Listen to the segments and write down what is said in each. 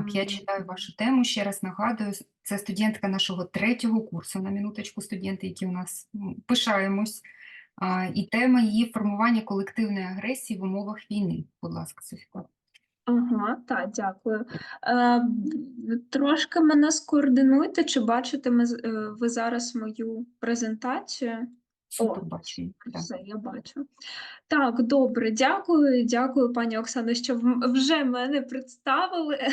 Так, я читаю вашу тему. Ще раз нагадую, це студентка нашого третього курсу, на минуточку, студенти, які у нас пишаємось. А, і тема її формування колективної агресії в умовах війни. Будь ласка, Софіка. Ага, так, дякую. Е, трошки мене скоординуйте, чи бачите ми, е, ви зараз мою презентацію? Бачимо. Все, я бачу. Так, добре, дякую, дякую, пані Оксано, що вже мене представили.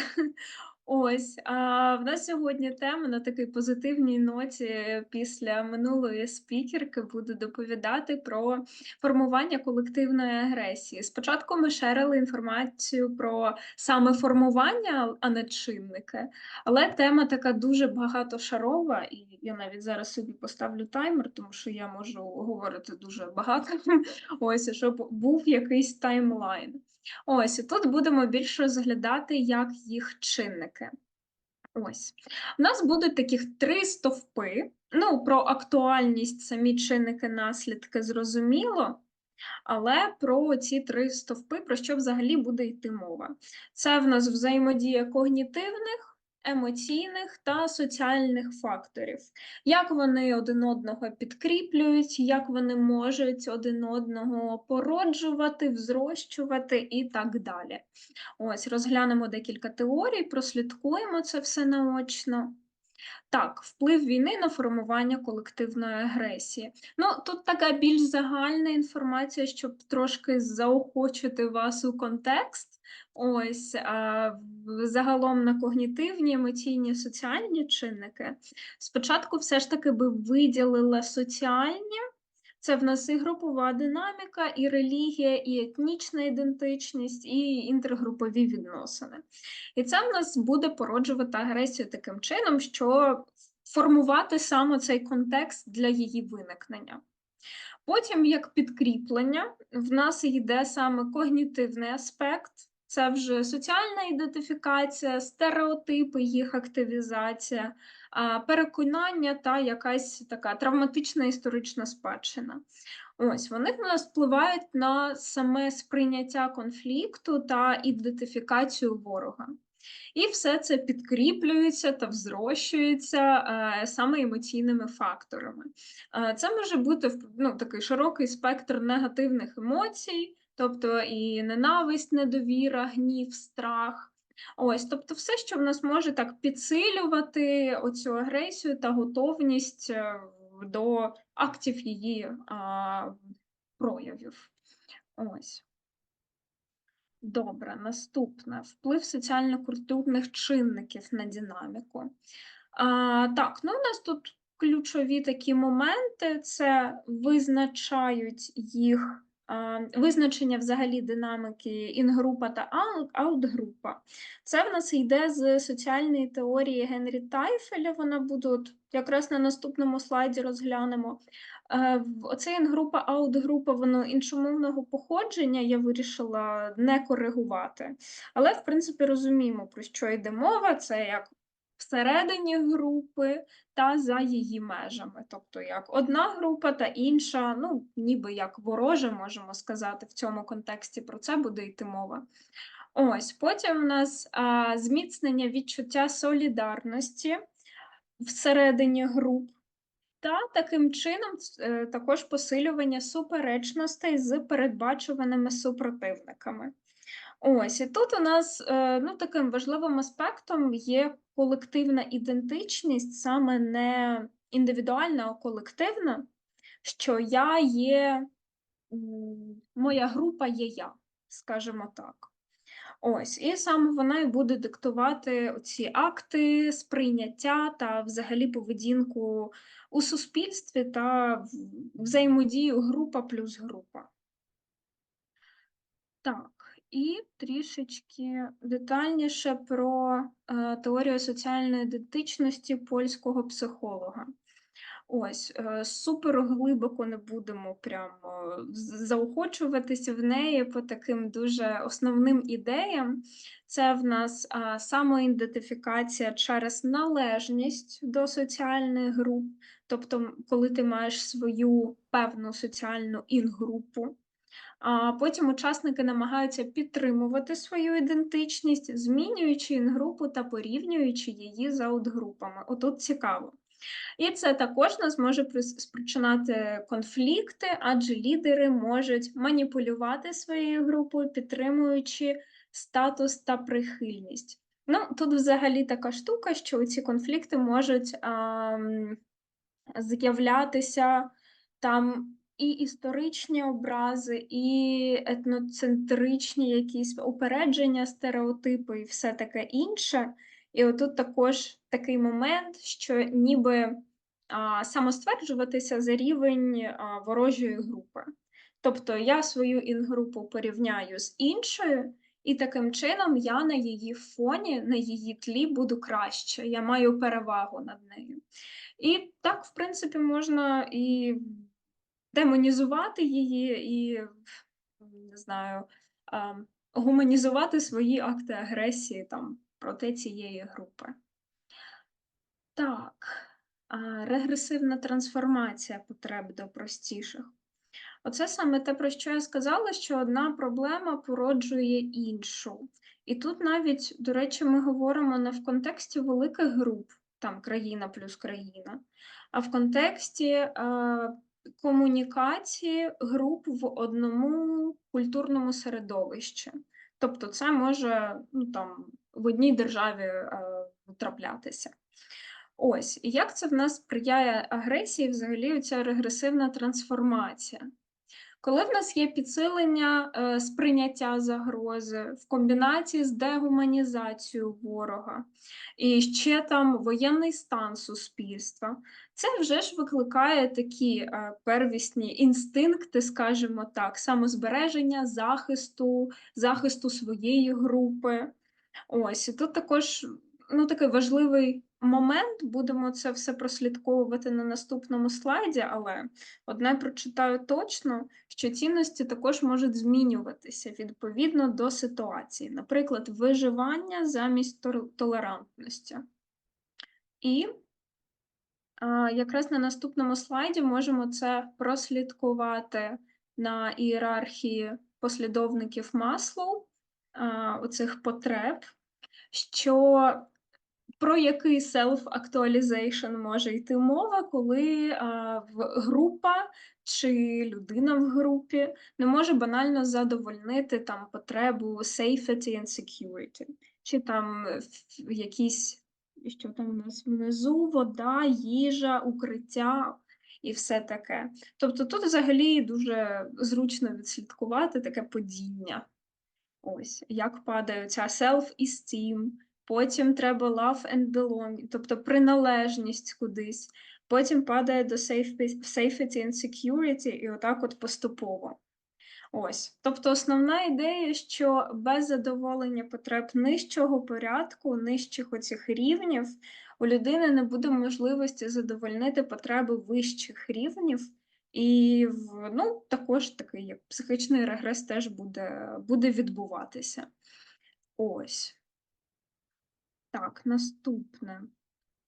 Ось, а в нас сьогодні тема на такій позитивній ноті після минулої спікерки буду доповідати про формування колективної агресії. Спочатку ми шерили інформацію про саме формування, а не чинники, але тема така дуже багатошарова, і я навіть зараз собі поставлю таймер, тому що я можу говорити дуже багато. Ось, щоб був якийсь таймлайн. Ось, тут будемо більше розглядати, як їх чинники. Ось. У нас будуть таких три стовпи. Ну, про актуальність самі чинники, наслідки зрозуміло, але про ці три стовпи, про що взагалі буде йти мова. Це в нас взаємодія когнітивних, емоційних та соціальних факторів. Як вони один одного підкріплюють, як вони можуть один одного породжувати, взрощувати і так далі. Ось, розглянемо декілька теорій, прослідкуємо це все наочно. Так, вплив війни на формування колективної агресії. Ну, тут така більш загальна інформація, щоб трошки заохочити вас у контекст. Ось а, загалом на когнітивні, емоційні, соціальні чинники. Спочатку все ж таки би виділила соціальні. Це в нас і групова динаміка, і релігія, і етнічна ідентичність, і інтергрупові відносини. І це в нас буде породжувати агресію таким чином, що формувати саме цей контекст для її виникнення. Потім, як підкріплення, в нас йде саме когнітивний аспект, це вже соціальна ідентифікація, стереотипи, їх активізація, переконання та якась така травматична історична спадщина. Ось вони в нас впливають на саме сприйняття конфлікту та ідентифікацію ворога. І все це підкріплюється та взрощується е, саме емоційними факторами. Е, це може бути ну, такий широкий спектр негативних емоцій, тобто і ненависть, недовіра, гнів, страх. Ось, тобто, все, що в нас може так підсилювати оцю агресію та готовність е, до актів її а, проявів. Ось. Добре, наступне вплив соціально-культурних чинників на динаміку. А, так, ну у нас тут ключові такі моменти: це визначають їх. Визначення взагалі динаміки інгрупа та аутгрупа. Це в нас йде з соціальної теорії Генрі Тайфеля. Вона буде якраз на наступному слайді розглянемо. Е, Оце інгрупа, аутгрупа, воно іншомовного походження я вирішила не коригувати. Але, в принципі, розуміємо, про що йде мова. Це як всередині групи та за її межами. Тобто, як одна група та інша, ну, ніби як ворожа, можемо сказати, в цьому контексті про це буде йти мова. Ось, потім у нас а, зміцнення відчуття солідарності всередині груп. Та таким чином е, також посилювання суперечностей з передбачуваними супротивниками. Ось, і тут у нас е, ну, таким важливим аспектом є колективна ідентичність, саме не індивідуальна, а колективна, що я є, моя група є я, скажімо так. Ось, і саме вона і буде диктувати ці акти, сприйняття та взагалі поведінку у суспільстві та взаємодію група плюс група. Так, і трішечки детальніше про е, теорію соціальної ідентичності польського психолога. Ось, е, супер глибоко не будемо прямо заохочуватися в неї по таким дуже основним ідеям. Це в нас самоідентифікація через належність до соціальних груп, тобто, коли ти маєш свою певну соціальну інгрупу. А потім учасники намагаються підтримувати свою ідентичність, змінюючи інгрупу та порівнюючи її з аутгрупами. Отут цікаво. І це також нас може спричинати конфлікти, адже лідери можуть маніпулювати своєю групою, підтримуючи статус та прихильність. Ну, тут взагалі така штука, що ці конфлікти можуть ам, з'являтися там і історичні образи, і етноцентричні якісь упередження, стереотипи і все таке інше. І отут також такий момент, що ніби а, самостверджуватися за рівень а, ворожої групи. Тобто я свою інгрупу порівняю з іншою, і таким чином я на її фоні, на її тлі буду краще, я маю перевагу над нею. І так, в принципі, можна і демонізувати її, і не знаю, гуманізувати свої акти агресії там проти цієї групи. Так, регресивна трансформація потреб до простіших. Оце саме те, про що я сказала, що одна проблема породжує іншу. І тут навіть, до речі, ми говоримо не в контексті великих груп, там країна плюс країна, а в контексті е, комунікації груп в одному культурному середовищі. Тобто, це може ну, там, в одній державі е, траплятися. Ось, і як це в нас сприяє агресії, взагалі, ця регресивна трансформація? Коли в нас є підсилення е, сприйняття загрози в комбінації з дегуманізацією ворога, і ще там воєнний стан суспільства, це вже ж викликає такі е, первісні інстинкти, скажімо так, самозбереження, захисту, захисту своєї групи. Ось, і тут також ну, такий важливий момент, будемо це все прослідковувати на наступному слайді, але одне прочитаю точно, що цінності також можуть змінюватися відповідно до ситуації, наприклад, виживання замість толерантності. І якраз на наступному слайді можемо це прослідкувати на ієрархії послідовників Маслоу, оцих потреб, що про який self-actualization може йти мова, коли а, в група чи людина в групі не може банально задовольнити там потребу safety and security, чи там якісь, що там у нас внизу, вода, їжа, укриття і все таке. Тобто тут взагалі дуже зручно відслідкувати таке падіння. Ось, як падає ця self-esteem, потім треба love and belonging, тобто приналежність кудись, потім падає до safety and security, і отак от поступово. Ось. Тобто основна ідея, що без задоволення потреб нижчого порядку, нижчих оцих рівнів, у людини не буде можливості задовольнити потреби вищих рівнів, і ну, також такий як психічний регрес теж буде, буде відбуватися. Ось. Так, наступне.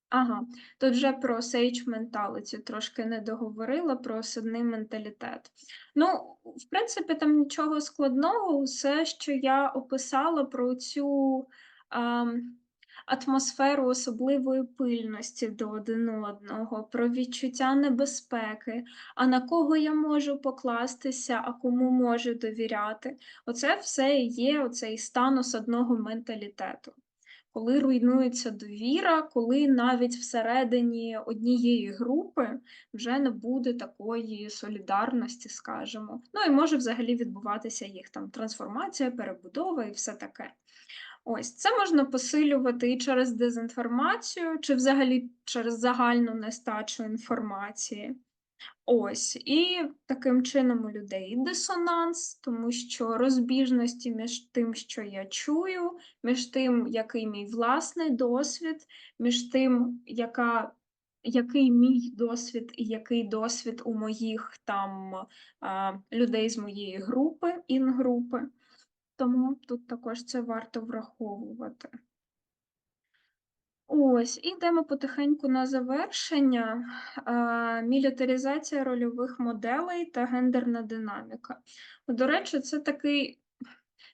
Ага, тут вже про sage mentality трошки не договорила, про осадний менталітет. Ну, в принципі, там нічого складного, все, що я описала про цю ем, атмосферу особливої пильності до один одного, про відчуття небезпеки, а на кого я можу покластися, а кому можу довіряти. Оце все є оцей стан осадного менталітету коли руйнується довіра, коли навіть всередині однієї групи вже не буде такої солідарності, скажімо. Ну і може взагалі відбуватися їх там трансформація, перебудова і все таке. Ось це можна посилювати і через дезінформацію, чи взагалі через загальну нестачу інформації. Ось, і таким чином у людей дисонанс, тому що розбіжності між тим, що я чую, між тим, який мій власний досвід, між тим, яка, який мій досвід і який досвід у моїх там людей з моєї групи, інгрупи. Тому тут також це варто враховувати. Ось, ідемо потихеньку на завершення. Мілітаризація рольових моделей та гендерна динаміка. До речі, це такий,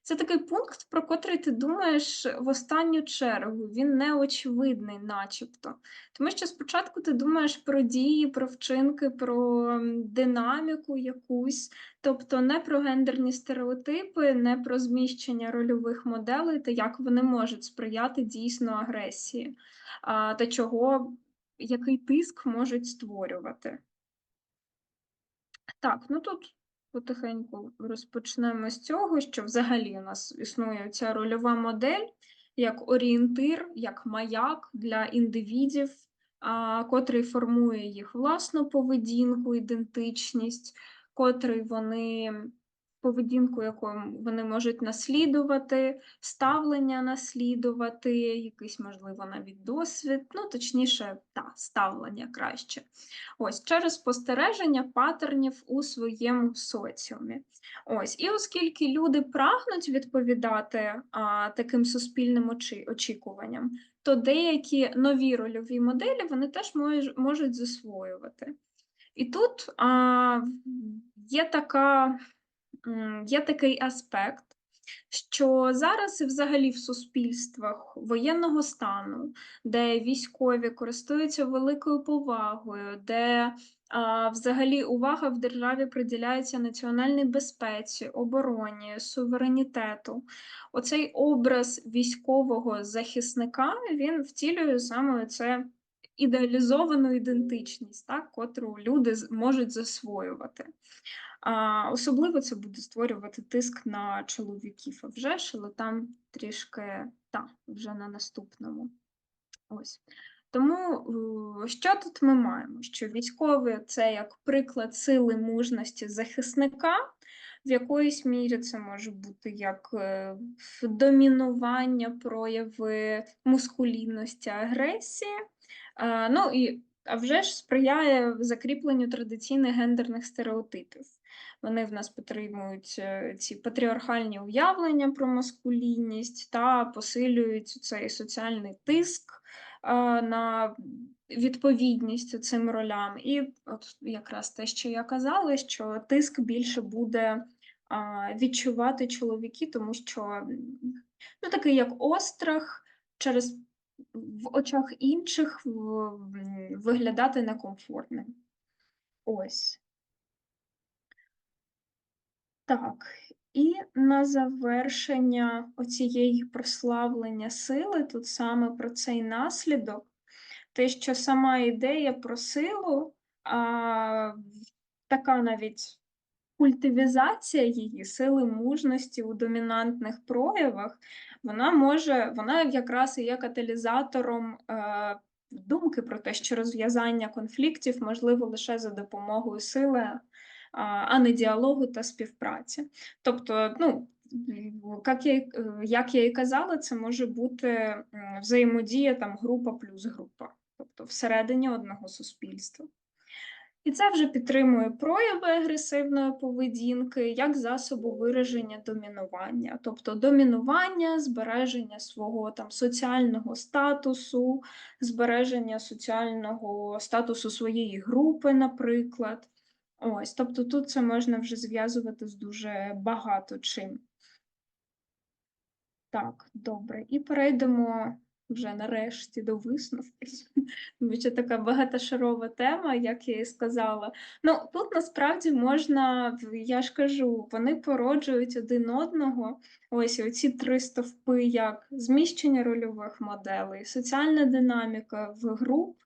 це такий пункт, про котрий ти думаєш в останню чергу. Він неочевидний, начебто. Тому що спочатку ти думаєш про дії, про вчинки, про динаміку якусь, тобто не про гендерні стереотипи, не про зміщення рольових моделей та як вони можуть сприяти дійсно агресії та чого, який тиск можуть створювати. Так, ну тут потихеньку розпочнемо з цього, що взагалі у нас існує ця рольова модель як орієнтир, як маяк для індивідів, а, котрий формує їх власну поведінку, ідентичність, котрий вони поведінку, яку вони можуть наслідувати, ставлення наслідувати, якийсь, можливо, навіть досвід, ну, точніше, та, ставлення краще. Ось через спостереження паттернів у своєму соціумі. Ось, і оскільки люди прагнуть відповідати а, таким суспільним очі, очікуванням, то деякі нові рольові моделі вони теж мож, можуть засвоювати. І тут а, є така є такий аспект, що зараз і взагалі в суспільствах воєнного стану, де військові користуються великою повагою, де а, взагалі увага в державі приділяється національній безпеці, обороні, суверенітету. Оцей образ військового захисника він втілює саме це ідеалізовану ідентичність, так, котру люди можуть засвоювати. А, особливо це буде створювати тиск на чоловіків, а вже ж, але там трішки та, вже на наступному. Ось. Тому е, що тут ми маємо? Що військові це як приклад сили мужності захисника, в якоїсь мірі це може бути як е, домінування, прояви мускулінності, агресії. Ну і а вже ж сприяє закріпленню традиційних гендерних стереотипів. Вони в нас підтримують е, ці патріархальні уявлення про маскулінність та посилюють цей соціальний тиск е, на відповідність цим ролям. І от якраз те, що я казала, що тиск більше буде відчувати чоловіки, тому що ну, такий як острах через в очах інших виглядати некомфортним. Ось. Так, і на завершення оцієї прославлення сили, тут саме про цей наслідок, те, що сама ідея про силу, а, така навіть культивізація її, сили мужності у домінантних проявах, вона може, вона якраз і є каталізатором е, думки про те, що розв'язання конфліктів можливо лише за допомогою сили, а, а не діалогу та співпраці. Тобто, ну, як я, е, як я і казала, це може бути взаємодія там група плюс група, тобто всередині одного суспільства. І це вже підтримує прояви агресивної поведінки як засобу вираження домінування, тобто домінування, збереження свого там соціального статусу, збереження соціального статусу своєї групи, наприклад. Ось, тобто тут це можна вже зв'язувати з дуже багато чим. Так, добре. І перейдемо вже нарешті до висновків. Що така багатошарова тема, як я і сказала. Ну, тут насправді можна, я ж кажу, вони породжують один одного. Ось оці три стовпи, як зміщення рольових моделей, соціальна динаміка в груп.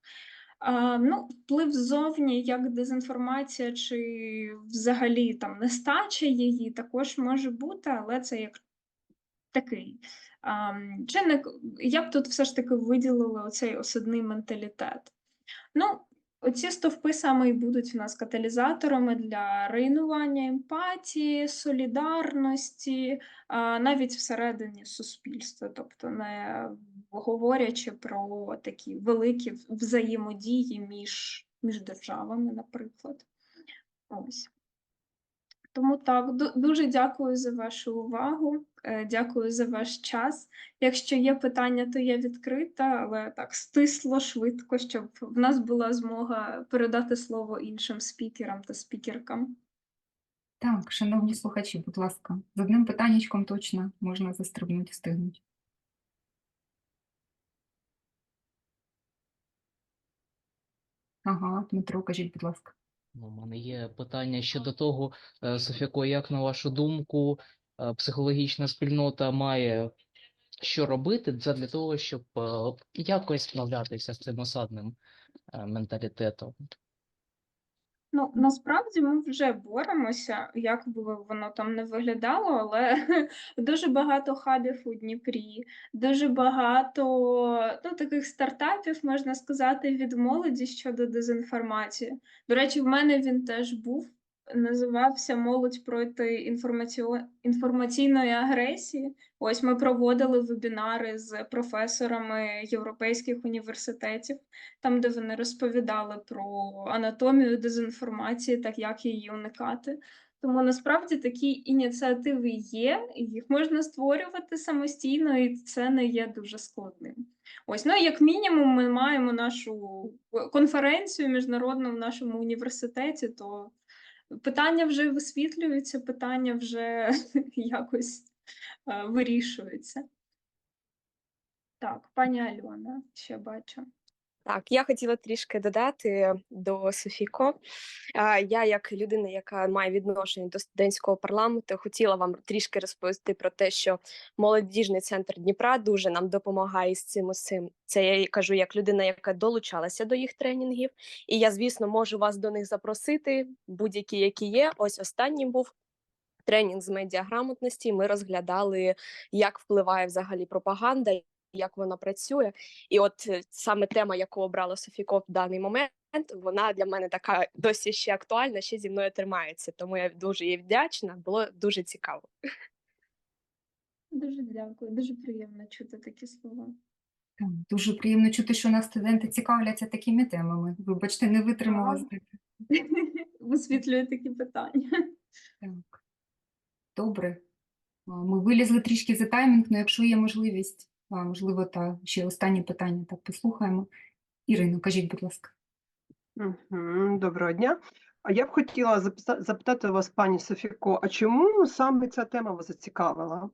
А, ну, вплив ззовні, як дезінформація чи взагалі там нестача її також може бути, але це як такий чинник. Я б тут все ж таки виділила оцей осадний менталітет. Ну, оці стовпи саме і будуть у нас каталізаторами для руйнування емпатії, солідарності, навіть всередині суспільства, тобто не говорячи про такі великі взаємодії між, між державами, наприклад. Ось. Тому так, дуже дякую за вашу увагу, е, дякую за ваш час. Якщо є питання, то я відкрита, але так стисло, швидко, щоб в нас була змога передати слово іншим спікерам та спікеркам. Так, шановні слухачі, будь ласка, з одним питаннячком точно можна застрибнути, встигнути. Ага, Дмитро, кажіть, будь ласка. Ну, У мене є питання щодо того, е, Софіко, як на вашу думку, е, психологічна спільнота має що робити для того, щоб е, якось справлятися з цим осадним менталітетом? Ну, насправді ми вже боремося, як би воно там не виглядало, але дуже багато хабів у Дніпрі, дуже багато ну, таких стартапів, можна сказати, від молоді щодо дезінформації. До речі, в мене він теж був. Називався Молодь проти інформаціо... інформаційної агресії. Ось ми проводили вебінари з професорами європейських університетів там, де вони розповідали про анатомію дезінформації, так як її уникати. Тому насправді такі ініціативи є, їх можна створювати самостійно, і це не є дуже складним. Ось, ну як мінімум, ми маємо нашу конференцію міжнародну в нашому університеті, то питання вже висвітлюються, питання вже якось е, вирішуються. Так, пані Альона, ще бачу. Так, я хотіла трішки додати до Софіко. Я, як людина, яка має відношення до студентського парламенту, хотіла вам трішки розповісти про те, що молодіжний центр Дніпра дуже нам допомагає з цим усім. Це я кажу як людина, яка долучалася до їх тренінгів. І я, звісно, можу вас до них запросити, будь-які, які є. Ось останній був. Тренінг з медіаграмотності ми розглядали, як впливає взагалі пропаганда, як вона працює. І от е, саме тема, яку обрала Софіко в даний момент, вона для мене така досі ще актуальна, ще зі мною тримається. Тому я дуже їй вдячна. Було дуже цікаво. Дуже дякую, дуже приємно чути такі слова. Дуже приємно чути, що нас студенти цікавляться такими темами. Вибачте, не витримала Висвітлює такі питання. Так. Добре. Ми вилізли трішки за таймінг, але якщо є можливість, можливо, та ще останні питання так послухаємо. Ірино, кажіть, будь ласка. Доброго дня. А я б хотіла запитати вас, пані Софіко, а чому саме ця тема вас зацікавила?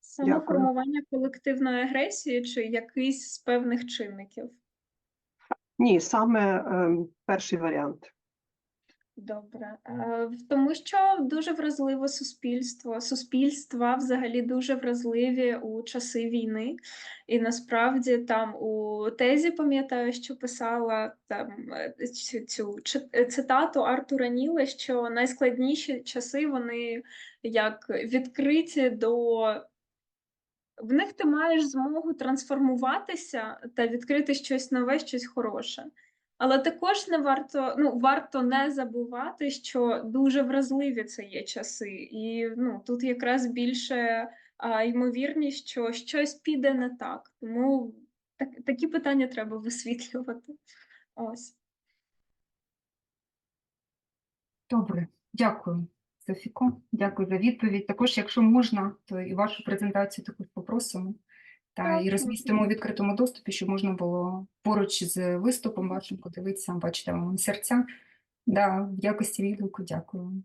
Саме Дякую. формування колективної агресії чи якийсь з певних чинників. Ні, саме ем, перший варіант. Добре, Е, в- тому що дуже вразливе суспільство, суспільства взагалі дуже вразливі у часи війни. І насправді там у тезі, пам'ятаю, що писала там е, цю, цю е, цитату Артура Ніла, що найскладніші часи вони як відкриті до. В них ти маєш змогу трансформуватися та відкрити щось нове, щось хороше. Але також не варто, ну, варто не забувати, що дуже вразливі це є часи, і ну, тут якраз більше а, ймовірність, що щось піде не так. Тому так, такі питання треба висвітлювати. Ось. Добре, дякую, Софіко. Дякую за відповідь. Також, якщо можна, то і вашу презентацію також попросимо. Та і розмістимо у відкритому доступі, щоб можна було поруч з виступом вашим подивитися, бачите, вам серця. Да, в якості відгуку дякую.